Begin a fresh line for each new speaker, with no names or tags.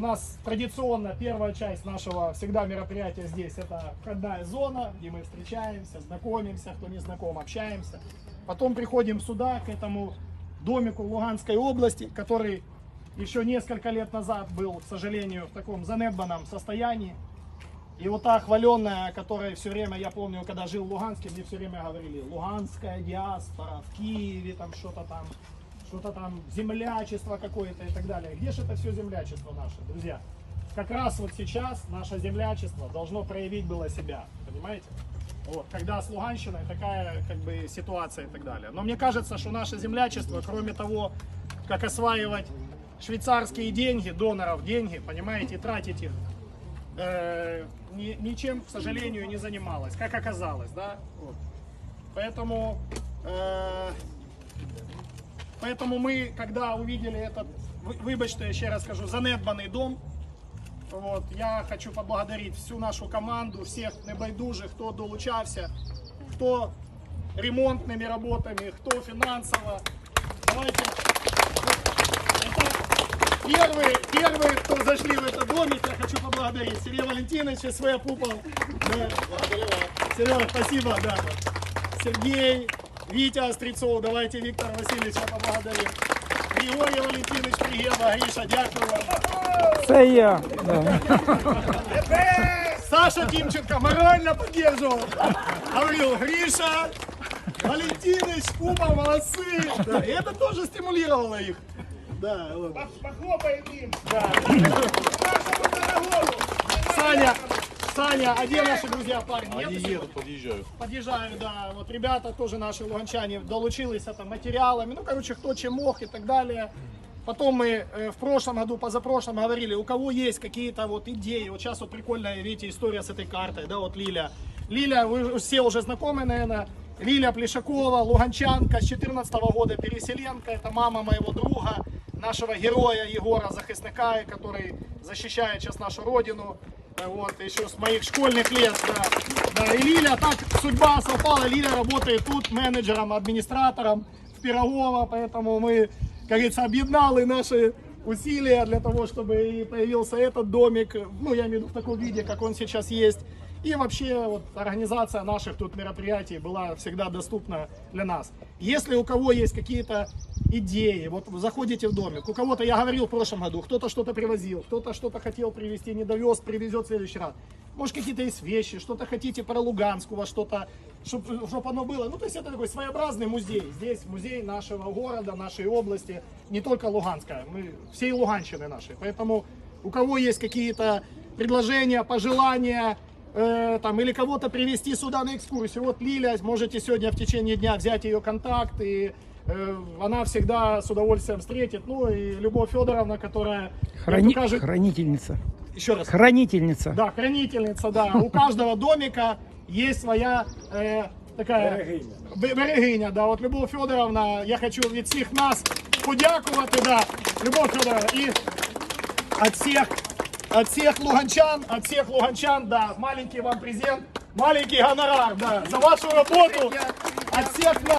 у нас традиционно первая часть нашего всегда мероприятия здесь это входная зона, где мы встречаемся, знакомимся, кто не знаком, общаемся. Потом приходим сюда, к этому домику Луганской области, который еще несколько лет назад был, к сожалению, в таком занедбанном состоянии. И вот та хваленная, которая все время, я помню, когда жил в Луганске, мне все время говорили, луганская диаспора в Киеве, там что-то там, что-то там, землячество какое-то и так далее. Где же это все землячество наше, друзья? Как раз вот сейчас наше землячество должно проявить было себя, понимаете? Вот, когда с Луганщиной такая как бы ситуация и так далее. Но мне кажется, что наше землячество, кроме того, как осваивать швейцарские деньги, доноров деньги, понимаете, тратить их, э, ни- ничем, к сожалению, не занималась, как оказалось, да. Вот. Поэтому, э, поэтому мы, когда увидели этот, вибачте, я ще раз скажу, занедбаний дом, вот, я хочу поблагодарить всю нашу команду, всех небайдужих, хто долучався, хто ремонтними роботами, хто фінансово. Давайте. Первые, первые, кто зашли в этот домик, я хочу поблагодарить Сергея Валентиновича, СВ Пупол. Да, Серега, спасибо, да. Сергей, Витя Острецов, давайте Виктора Васильевича поблагодарим. Григорий Валентинович Пригеба, Гриша, дякую вам.
Це я. Да.
Саша Тимченко морально поддерживал. Говорил, Гриша, Валентинович, Куба, молодцы. Да, и это тоже стимулировало их. Да, вот.
Похлопаем им.
Да.
Нашему дорогому.
Саня, Саня, а где наши друзья, парни? Нет
Они
еще?
едут, подъезжают.
Подъезжаю, да. Вот ребята тоже наши луганчане долучились это материалами, ну, короче, кто чем мог и так далее. Потом мы э, в прошлом году, позапрошлом говорили, у кого есть какие-то вот идеи. Вот сейчас вот прикольная, видите, история с этой картой, да, вот Лиля. Лиля, вы все уже знакомы, наверное. Лиля Плешакова, луганчанка с 14 года, переселенка. Это мама моего друга, нашего героя Егора Захисника, который защищает сейчас нашу родину. Вот, еще с моих школьных лет, да. Да, и Лиля, так судьба совпала, Лиля работает тут менеджером, администратором в Пирогово, поэтому мы, как говорится, объединали наши усилия для того, чтобы и появился этот домик, ну, я имею в виду в таком виде, как он сейчас есть. И вообще вот организация наших тут мероприятий была всегда доступна для нас. Если у кого есть какие-то идеи, вот вы заходите в домик, у кого-то, я говорил в прошлом году, кто-то что-то привозил, кто-то что-то хотел привезти, не довез, привезет в следующий раз. Может какие-то есть вещи, что-то хотите про Луганск, у вас что-то, чтобы оно было. Ну, то есть это такой своеобразный музей. Здесь музей нашего города, нашей области, не только Луганска, мы всей Луганщины нашей. Поэтому у кого есть какие-то предложения, пожелания, э, там, или кого-то привести сюда на экскурсию. Вот Лиля, можете сегодня в течение дня взять ее контакт, и она всегда с удовольствием встретит. Ну и Любовь Федоровна, которая
Храни-
покажет...
Хранительница.
Еще раз.
Хранительница.
Да, хранительница, да. У каждого домика есть своя э, такая Бе- берегиня. Да, от Любов Федоровна, я хочу від всіх нас подякувати. Да. Любов Федоровна, і от всіх, от всіх луганчан, от всіх луганчан, да, маленький вам презент, маленький гонорар, да, за вашу роботу. От всіх нас.